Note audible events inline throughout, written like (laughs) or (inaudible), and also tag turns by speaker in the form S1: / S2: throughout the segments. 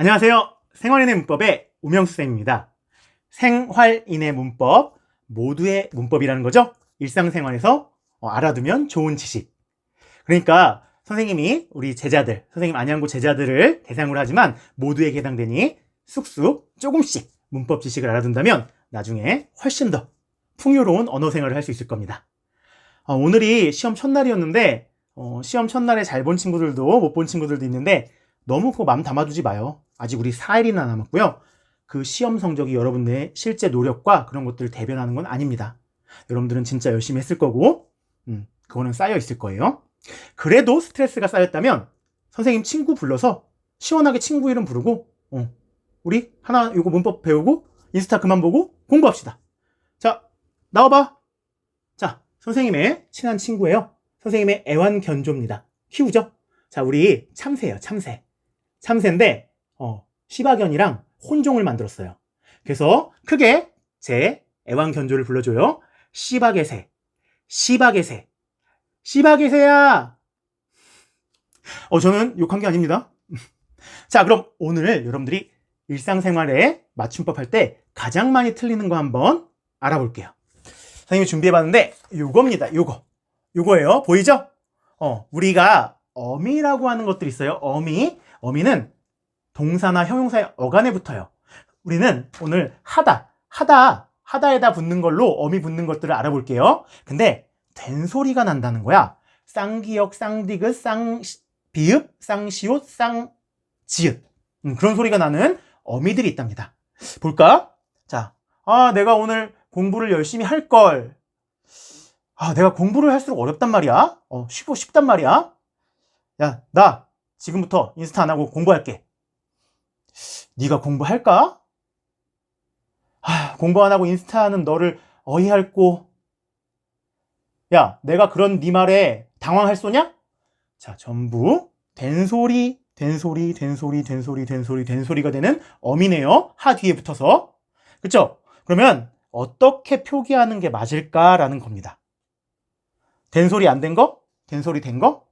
S1: 안녕하세요. 생활인의 문법의 우명수 쌤입니다. 생활인의 문법, 모두의 문법이라는 거죠. 일상생활에서 어, 알아두면 좋은 지식. 그러니까 선생님이 우리 제자들, 선생님 안양고 제자들을 대상으로 하지만 모두에게 해당되니 쑥쑥 조금씩 문법 지식을 알아둔다면 나중에 훨씬 더 풍요로운 언어 생활을 할 수 있을 겁니다. 어, 오늘이 시험 첫날이었는데 어, 시험 첫날에 잘 본 친구들도 못 본 친구들도 있는데 너무 그 마음 담아두지 마요. 아직 우리 4일이나 남았고요. 그 시험 성적이 여러분의 실제 노력과 그런 것들을 대변하는 건 아닙니다. 여러분들은 진짜 열심히 했을 거고, 음, 그거는 쌓여 있을 거예요. 그래도 스트레스가 쌓였다면 선생님 친구 불러서 시원하게 친구 이름 부르고, 어, 우리 하나 요거 문법 배우고 인스타 그만 보고 공부합시다. 자, 나와봐. 자, 선생님의 친한 친구예요. 선생님의 애완견조입니다. 키우죠? 자, 우리 참새예요, 참새. 참새인데, 어, 시바견이랑 혼종을 만들었어요. 그래서 크게 제 애완 견조를 불러줘요. 시바게새. 시바게새. 시바게새야! 어, 저는 욕한 게 아닙니다. (laughs) 자, 그럼 오늘 여러분들이 일상생활에 맞춤법 할 때 가장 많이 틀리는 거 한번 알아볼게요. 선생님이 준비해봤는데, 요겁니다, 요거. 요거예요. 보이죠? 어, 우리가 어미라고 하는 것들이 있어요. 어미. 어미는 동사나 형용사의 어간에 붙어요. 우리는 오늘 하다, 하다, 하다에다 붙는 걸로 어미 붙는 것들을 알아볼게요. 근데 된 소리가 난다는 거야. 쌍기역, 쌍디귿, 쌍 비읍, 쌍시옷, 쌍지읒. 음, 그런 소리가 나는 어미들이 있답니다. 볼까? 자, 아, 내가 오늘 공부를 열심히 할 걸. 아, 내가 공부를 할수록 어렵단 말이야. 어, 쉽고 쉽단 말이야. 야, 나 지금부터 인스타 안 하고 공부할게. 네가 공부할까? 아, 공부 안 하고 인스타 하는 너를 어이할꼬. 야, 내가 그런 네 말에 당황할 소냐? 자, 전부 된소리, 된소리, 된소리, 된소리, 된소리, 된소리가 되는 어미네요. 하 뒤에 붙어서. 그쵸? 그러면 어떻게 표기하는 게 맞을까라는 겁니다. 된소리 안 된 거? 된소리 된 거?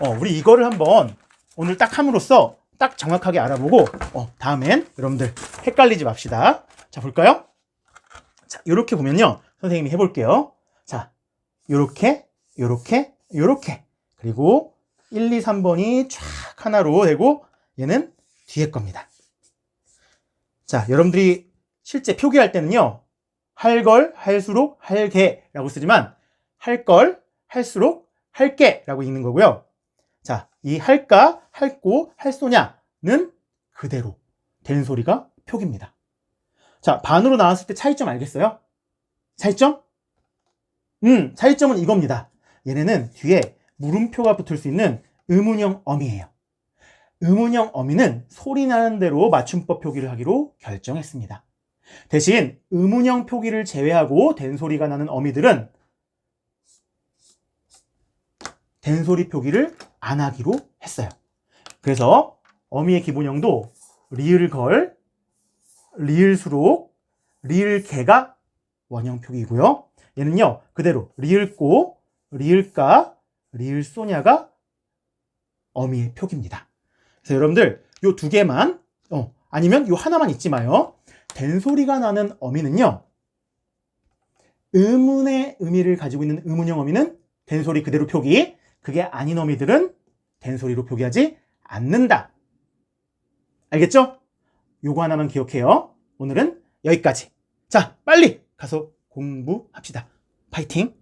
S1: 어, 우리 이거를 한번 오늘 딱 함으로써 딱 정확하게 알아보고 어, 다음엔 여러분들 헷갈리지 맙시다. 자, 볼까요? 자, 요렇게 보면요. 선생님이 해볼게요. 자, 요렇게, 요렇게, 요렇게. 그리고 1, 2, 3번이 쫙 하나로 되고 얘는 뒤에 겁니다. 자, 여러분들이 실제 표기할 때는요. 할 걸, 할수록, 할게라고 쓰지만 할 걸, 할수록, 할게라고 읽는 거고요. 자, 이 할까, 할고, 할소냐는 그대로 된 소리가 표기입니다. 자, 반으로 나왔을 때 차이점 알겠어요? 차이점? 음, 차이점은 이겁니다. 얘네는 뒤에 물음표가 붙을 수 있는 의문형 어미예요. 의문형 어미는 소리 나는 대로 맞춤법 표기를 하기로 결정했습니다. 대신 의문형 표기를 제외하고 된소리가 나는 어미들은 된소리 표기를 안 하기로 했어요. 그래서 어미의 기본형도 리을 걸, 리을 수록, 리을 개가 원형 표기이고요. 얘는요, 그대로 리을 꼬, 리을 까, 리을 소냐가 어미의 표기입니다. 그래서 여러분들 요 두 개만, 어, 아니면 요 하나만 잊지 마요. 된 소리가 나는 어미는요, 의문의 의미를 가지고 있는 의문형 어미는 된 소리 그대로 표기, 그게 아닌 어미들은 된소리로 표기하지 않는다. 알겠죠? 요거 하나만 기억해요. 오늘은 여기까지. 자, 빨리 가서 공부합시다. 파이팅!